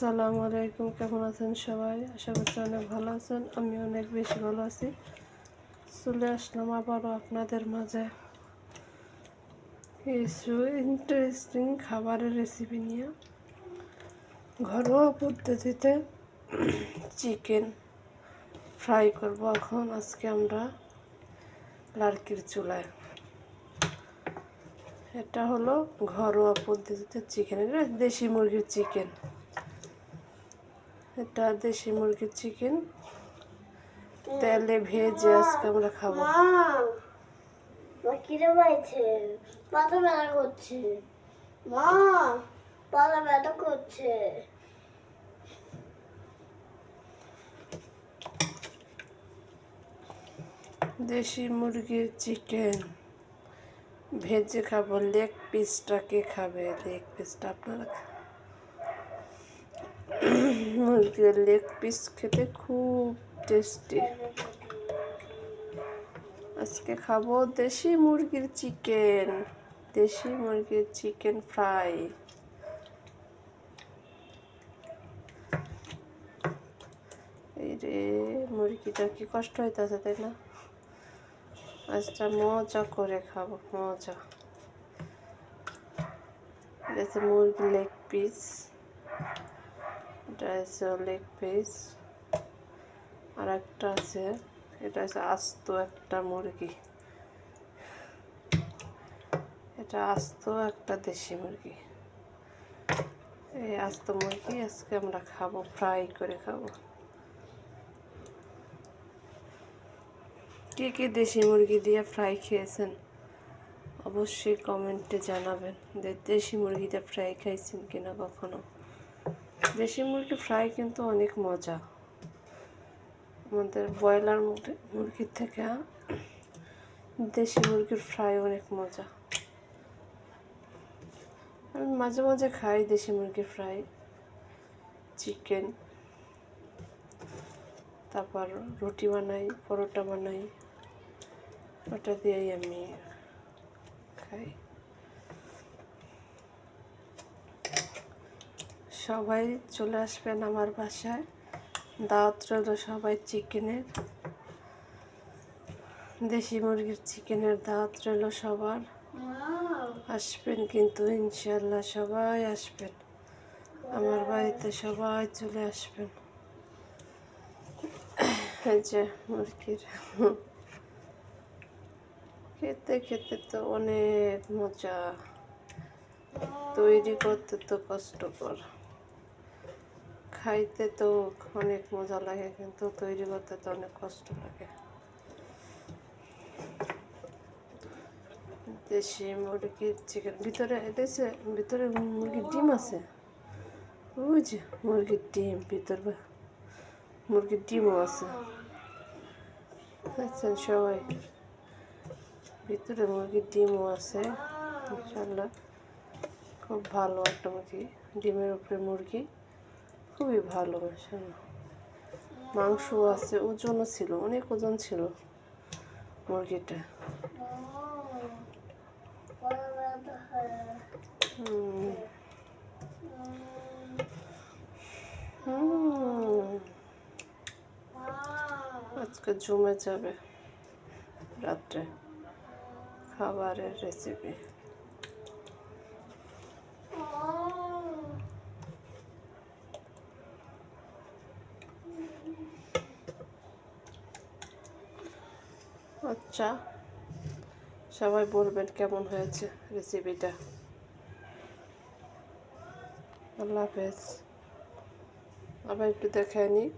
আসসালামু আলাইকুম, কেমন আছেন সবাই? আশা করছি অনেক ভালো আছেন আমি অনেক বেশি ভালো আছি। চলে আসলাম আবারও আপনাদের মাঝে। কিছু ইন্টারেস্টিং খাবারের রেসিপি নিয়ে। ঘরোয়া পদ্ধতিতে চিকেন ফ্রাই করব এখন আজকে আমরা লার্কির চুলায়। এটা হলো ঘরোয়া পদ্ধতিতে চিকেন এটা দেশি মুরগির চিকেন এটা দেশি মুরগির চিকেন তেলে ভেজে আজকে আমরা খাব। মা মা কিরে পাইছে। পাতা ব্যথা করছে। মা পাতা ব্যথা করছে। দেশি মুরগির চিকেন ভেজে খাব। লেগ পিসটা কে খাবে? লেগ পিসটা আপনারা মুরগির লেগ পিস খেতে খুব টেস্টি আজকে খাব দেশি মুরগির চিকেন দেশি মুরগির চিকেন ফ্রাই রে, মুরগিটা কি কষ্ট হইতেছে, তাই না? আজটা মজা করে খাব, মজা। মুরগি লেগ পিস এটা হচ্ছে লেগ পিস। আর একটা আছে, এটা হচ্ছে আস্ত একটা মুরগি। এটা আস্ত একটা দেশি মুরগি। এই আস্ত মুরগি আজকে আমরা খাব, ফ্রাই করে খাব। কে কে দেশি মুরগি দিয়ে ফ্রাই খেয়েছেন? অবশ্যই কমেন্টে জানাবেন যে দেশি মুরগিতে ফ্রাই খাইছেন কিনা কখনো। দেশি মুরগি ফ্রাই কিন্তু অনেক মজা। আমাদের ব্রয়লার মুরগির থেকে দেশি মুরগির ফ্রাই অনেক মজা। আমি মাঝে মাঝে খাই দেশি মুরগির ফ্রাই, চিকেন, তারপর রুটি বানাই, পরোটা বানাই, ওটা দিয়েই আমি খাই। সবাই চলে আসবেন আমার বাসায়। দাওয়াত রইল সবাই চিকেনের। দেশি মুরগির চিকেনের দাওয়াত রইল সবার। আসবেন কিন্তু ইনশাল্লাহ সবাই আসবেন। আমার বাড়িতে সবাই চলে আসবেন। যে মুরগির। খেতে খেতে তো অনেক মজা। তৈরি করতে তো কষ্টকর। খাইতে তো অনেক মজা লাগে, কিন্তু তৈরি করতে তো অনেক কষ্ট লাগে। দেশি মুরগির চিকেন ভিতরে এটা ভিতরে মুরগির ডিম আছে। যে মুরগির ডিম ভিতর মুরগির ডিমও আছে। দেখছেন সবাই। ভিতরে মুরগির ডিমও আছে ইনশাল্লাহ খুব ভালো একটা মুরগি, ডিমের উপরে মুরগি। খুবই ভালো মাংস আছে, ওজনও ছিল, অনেক ওজন ছিল মুরগিটা। আজকে জমে যাবে রাত্রে খাবারের রেসিপি আচ্ছা। সবাই বলবেন কেমন হয়েছে রেসিপিটা আল্লাহ হাফেজ। আবার একটু দেখে নিই